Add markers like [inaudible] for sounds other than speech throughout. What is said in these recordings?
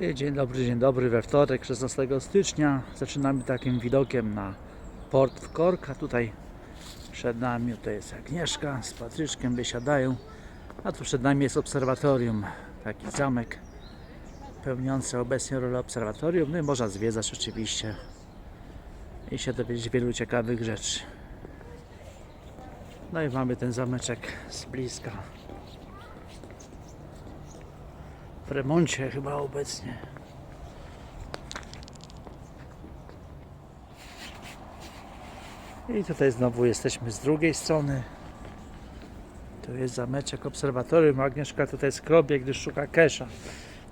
I Dzień dobry, dzień dobry. We wtorek, 16 stycznia zaczynamy takim widokiem na port w Kork, a tutaj przed nami to jest Agnieszka z Patryczkiem, wysiadają, a tu przed nami jest obserwatorium, taki zamek pełniący obecnie rolę obserwatorium, no i można zwiedzać oczywiście i się dowiedzieć wielu ciekawych rzeczy. No i mamy ten zameczek z bliska. W remoncie chyba obecnie. I tutaj znowu jesteśmy z drugiej strony. Tu jest zameczek obserwatorium. Agnieszka tutaj skrobie, gdyż szuka kesza.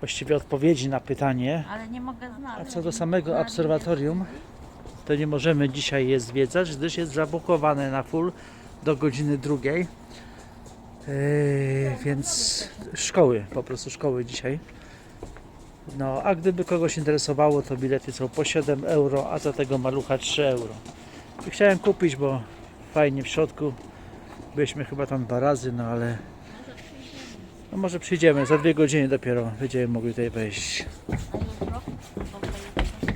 Właściwie odpowiedzi na pytanie. Ale nie mogę A znaleźć. co do samego obserwatorium, to nie możemy dzisiaj je zwiedzać, gdyż jest zabukowane na full do godziny drugiej. Więc szkoły, po prostu szkoły dzisiaj. No, a gdyby kogoś interesowało, to bilety są po 7 euro, a za tego malucha 3 euro. I chciałem kupić, bo fajnie w środku. Byliśmy chyba tam dwa razy, no ale no może przyjdziemy, za dwie godziny dopiero będziemy mogli tutaj wejść.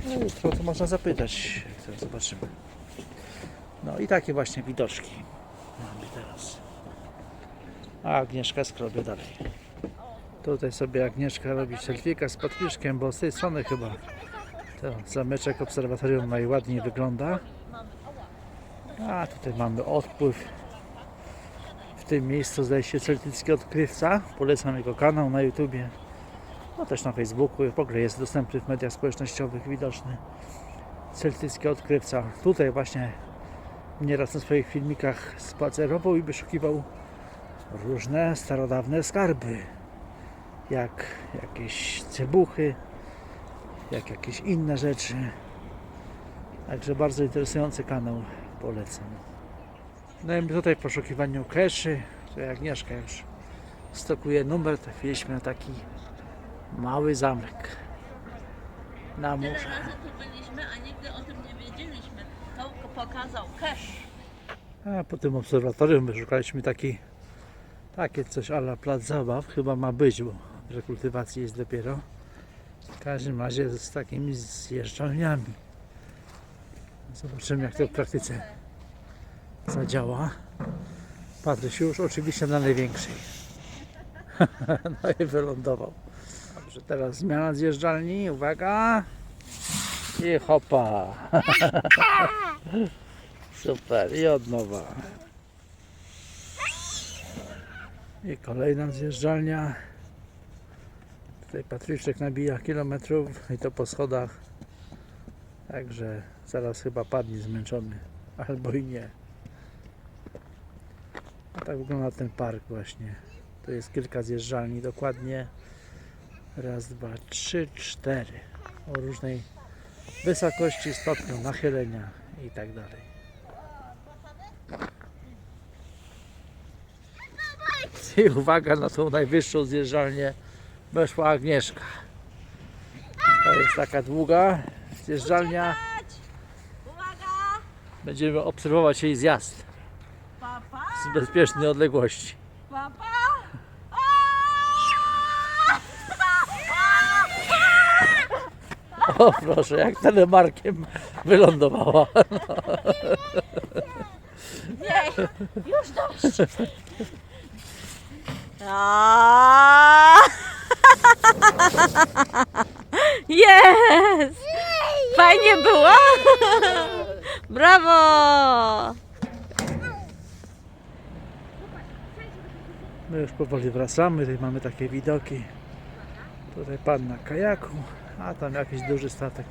No jutro to można zapytać, zobaczymy. No i takie właśnie widoczki mamy teraz. A Agnieszka skrobie dalej. Tutaj sobie Agnieszka robi selfieka z Patryszkiem, bo z tej strony chyba to zameczek obserwatorium najładniej wygląda. A tutaj mamy odpływ. W tym miejscu zdaje się celtycki odkrywca. Polecam jego kanał na YouTubie. No też na Facebooku, w ogóle jest dostępny w mediach społecznościowych, widoczny. Celtycki odkrywca. Tutaj właśnie nieraz na swoich filmikach spacerował i wyszukiwał różne starodawne skarby. Jak jakieś cebuchy, jak jakieś inne rzeczy. Także bardzo interesujący kanał, polecam. No i tutaj w poszukiwaniu keszy, to Agnieszka już stokuje numer, trafiliśmy na taki mały zamek na Tyle murze. razy tu byliśmy, a nigdy o tym nie wiedzieliśmy. To pokazał cash. A po tym obserwatorium wyszukaliśmy taki, takie coś ala plac zabaw, chyba ma być, bo rekultywacji jest dopiero. W każdym razie z takimi zjeżdżalniami. Zobaczymy jak to w praktyce zadziała. Patryś już oczywiście na największej. [laughs] no i wylądował. Dobrze, teraz zmiana zjeżdżalni, uwaga. I hopa. [laughs] Super, i od nowa. I kolejna zjeżdżalnia. Tutaj Patryczek nabija kilometrów i to po schodach. Także zaraz chyba padnie zmęczony. Albo i nie. A tak wygląda ten park właśnie. To jest kilka zjeżdżalni dokładnie. Raz, dwa, trzy, cztery. O różnej wysokości, stopniu nachylenia i tak dalej. I [laughs] uwaga na tą najwyższą zjeżdżalnię weszła Agnieszka. To jest taka długa zjeżdżalnia. Uwaga! Będziemy obserwować jej zjazd z bezpiecznej odległości. O proszę, jak telemarkiem wylądowała. Nie! Już dobrze! Jest! Fajnie było? Brawo! My już powoli wracamy, tutaj mamy takie widoki. Tutaj pan na kajaku, a tam jakiś duży statek